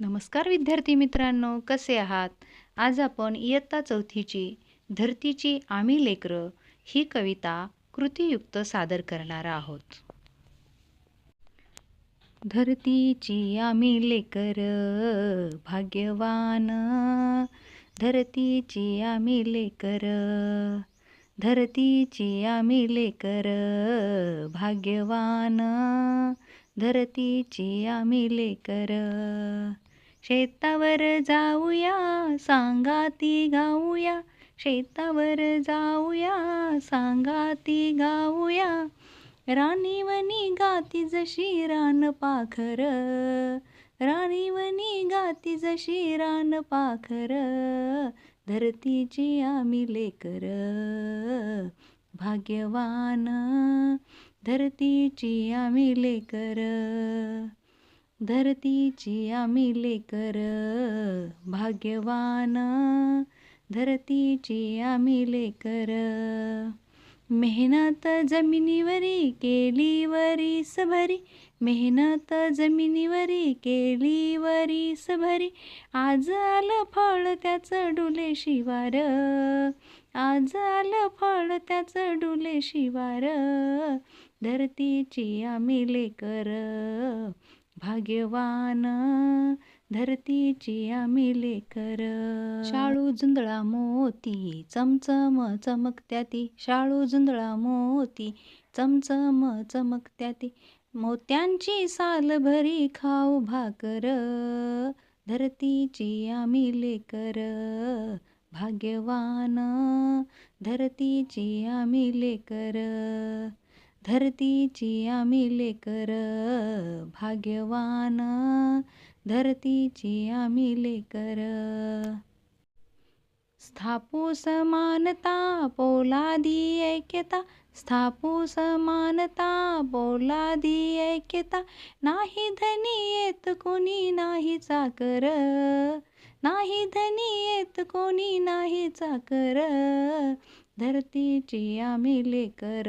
नमस्कार विद्यार्थी मित्रांनो कसे आहात? आज आपण इयत्ता चौथीची धरतीची आम्ही लेकरं ही कविता कृतीयुक्त सादर करणार आहोत. धरतीची आम्ही लेकर भाग्यवान. धरतीची आम्ही लेकर धरतीची आम्ही लेकर भाग्यवान. धरतीची आम्ही लेकर शेतावर जाऊया सांगाती गाऊया. शेतावर जाऊया सांगाती गाऊया. राणीवनी गाती जशी रान पाखर. राणीवनी गाती जशी रान पाखर. धरतीची आम्ही लेकर. भाग्यवान धरतीची आम्ही लेकर. धरतीची आम्ही लेकर भाग्यवान. धरतीची आम्ही लेकर मेहनत जमिनीवरी केली वरी भरी मेहनत जमिनीवरी केली वरी भरी आज आलं फळ त्याचं डुले शिवार. आज आलं फळ त्याचं डुले शिवार. धरतीची आम्ही लेकर भाग्यवान धरतीची आम्ही लेकर शाळू जुंदळा मोती चमचम चमकत्या ती शाळू जुंदळा मोती चमचम चमकत्या ती मोत्यांची साल भरी खाऊ भाकर धरतीची आम्ही लेकर भाग्यवान धरतीची आम्ही लेकर धरतीची आम्ही लेकर भाग्यवान. धरतीची आम्ही लेकर स्थापू समानता पोलादी ऐक्यता. स्थापू समानता पोलादी ऐक्यता. नाही धनी येत कोणी नाही चाकर. नाही धनी येत कोणी नाही चाकर. धरतीची आम्ही लेकर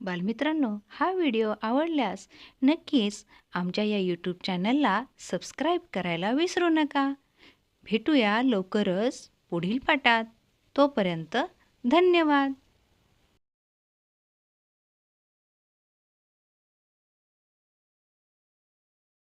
बालमित्रांनो हा व्हिडिओ आवडल्यास नक्कीच आमच्या या यूट्यूब चॅनलला सबस्क्राईब करायला विसरू नका. भेटूया लवकरच पुढील पाठात. तोपर्यंत धन्यवाद.